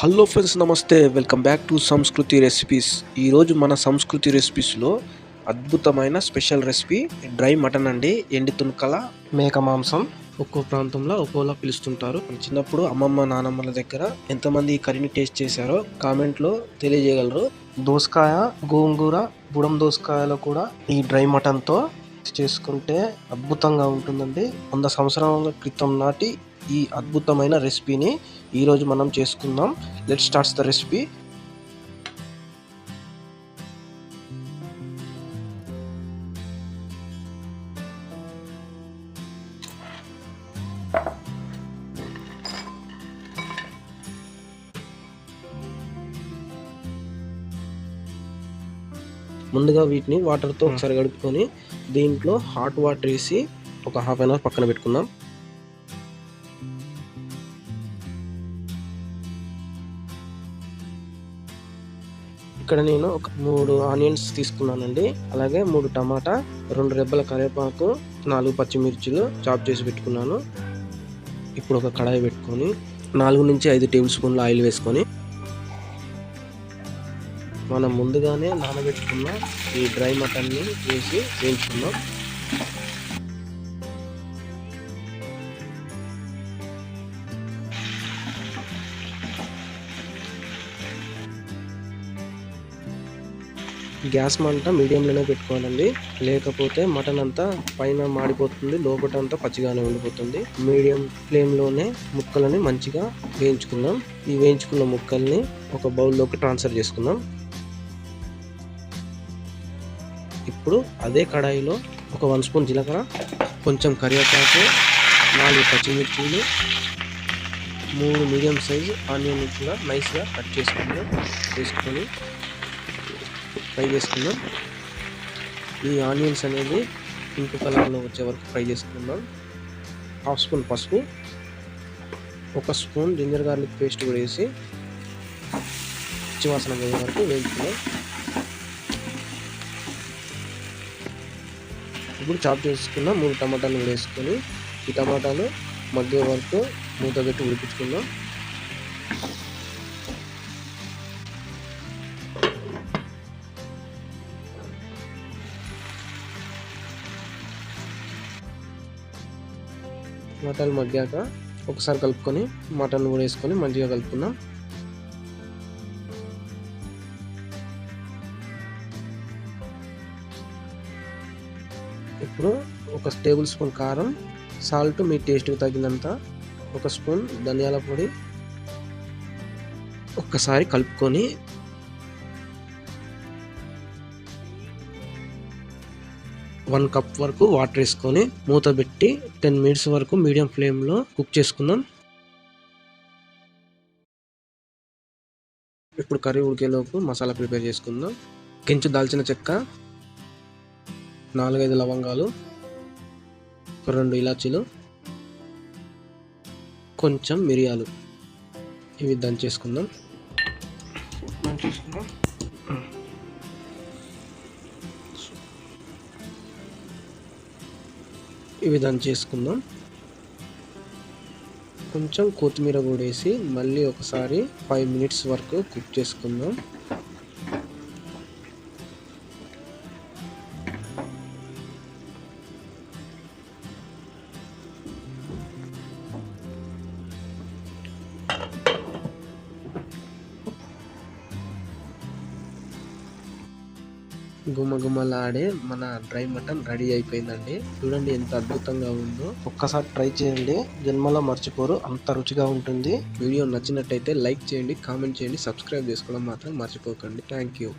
Hello friends నమస్తే. Welcome back to Samskruthi recipes ఈరోజు మన సంస్కృతి రెసిపీస్లో అద్భుతమైన స్పెషల్ రెసిపీ డ్రై మటన్ అండి. ఎండి తునకల మేక మాంసం ఒక్కో ప్రాంతంలో ఒక్కోలా పిలుస్తుంటారు. చిన్నప్పుడు అమ్మమ్మ నానమ్మల దగ్గర ఎంతమంది ఈ కర్రీని టేస్ట్ చేశారో కామెంట్లో తెలియజేయగలరు. దోసకాయ గోంగూర బుడం దోసకాయలో కూడా ఈ డ్రై మటన్తో చేసుకుంటే అద్భుతంగా ఉంటుందండి. వంద సంవత్సరాల క్రితం నాటి ఈ అద్భుతమైన రెసిపీని ఈరోజు మనం చేసుకుందాం. లెట్ స్టార్ట్స్ ద రెసిపీ ముందుగా వీటిని వాటర్తో ఒకసారి కడుక్కొని దీంట్లో హాట్ వాటర్ వేసి ఒక హాఫ్ అన్ అవర్ పక్కన పెట్టుకుందాం. ఇక్కడ నేను ఒక మూడు ఆనియన్స్ తీసుకున్నానండి. అలాగే మూడు టమాటా రెండు రెబ్బల కరివేపాకు నాలుగు పచ్చిమిర్చిలు చాప్ చేసి పెట్టుకున్నాను. ఇప్పుడు ఒక కడాయి పెట్టుకొని నాలుగు నుంచి ఐదు టేబుల్ స్పూన్ల ఆయిల్ వేసుకొని మనం ముందుగానే నానబెట్టుకున్న ఈ డ్రై మటన్ని వేసి వేయించుకున్నాం గ్యాస్ మంట మీడియంలోనే పెట్టుకోవాలండి. లేకపోతే మటన్ అంతా పైన మాడిపోతుంది లోపల అంతా పచ్చిగానే ఉండిపోతుంది. మీడియం ఫ్లేమ్లోనే ముక్కలని మంచిగా వేయించుకుందాం. ఈ వేయించుకున్న ముక్కల్ని ఒక బౌల్లోకి ట్రాన్స్ఫర్ చేసుకుందాం. ఇప్పుడు అదే కడాయిలో ఒక వన్ స్పూన్ జీలకర్ర కొంచెం కరివేపాకు నాలుగు పచ్చిమిర్చీలు మూడు మీడియం సైజు ఆనియన్ కూడా నైస్గా కట్ చేసుకుని వేసుకొని ఫ్రై చేసుకుందాం. ఈ ఆనియన్స్ అనేది పింక్ కలర్లో వచ్చే వరకు ఫ్రై చేసుకుందాం. హాఫ్ స్పూన్ పసుపు ఒక స్పూన్ జింజర్ గార్లిక్ పేస్ట్ కూడా వేసి పచ్చివాసన పోయే వరకు వేయించుకుందాం. ఇప్పుడు చాప్ చేసుకున్న మూడు టమాటాలు కూడా వేసుకొని ఈ టమాటాలు మధ్య వరకు మూత పెట్టి ఉడిపించుకుందాం మటన్ మగ్గాక ఒకసారి కలుపుకొని మటన్ కూడా వేసుకొని మంచిగా కలుపుకుందాం. ఇప్పుడు ఒక టేబుల్ స్పూన్ కారం సాల్ట్ మీ టేస్ట్కి తగినంత ఒక స్పూన్ ధనియాల పొడి ఒక్కసారి కలుపుకొని వన్ కప్ వరకు వాటర్ వేసుకొని మూత పెట్టి టెన్ మినిట్స్ వరకు మీడియం ఫ్లేమ్లో కుక్ చేసుకుందాం. ఇప్పుడు కర్రీ ఉడికేలోపు మసాలా ప్రిపేర్ చేసుకుందాం. కించు దాల్చిన చెక్క నాలుగైదు లవంగాలు రెండు ఇలాచీలు కొంచెం మిరియాలు. ఇవి దంచేసుకుందాం. దంచేసుకుందాం విధం చేసుకుందాం. కొంచెం కొత్తిమీర కూడా వేసి మళ్ళీ ఒకసారి ఫైవ్ మినిట్స్ వరకు కుక్ చేసుకుందాం. గుమగుమలాడే మన డ్రై మటన్ రెడీ అయిపోయిందండి. చూడండి ఎంత అద్భుతంగా ఉందో. ఒక్కసారి ట్రై చేయండి. జన్మలో మర్చిపోరు. అంత రుచిగా ఉంటుంది. వీడియో నచ్చినట్టయితే లైక్ చేయండి కామెంట్ చేయండి సబ్స్క్రైబ్ చేసుకోవడం మాత్రం మర్చిపోకండి. Thank you.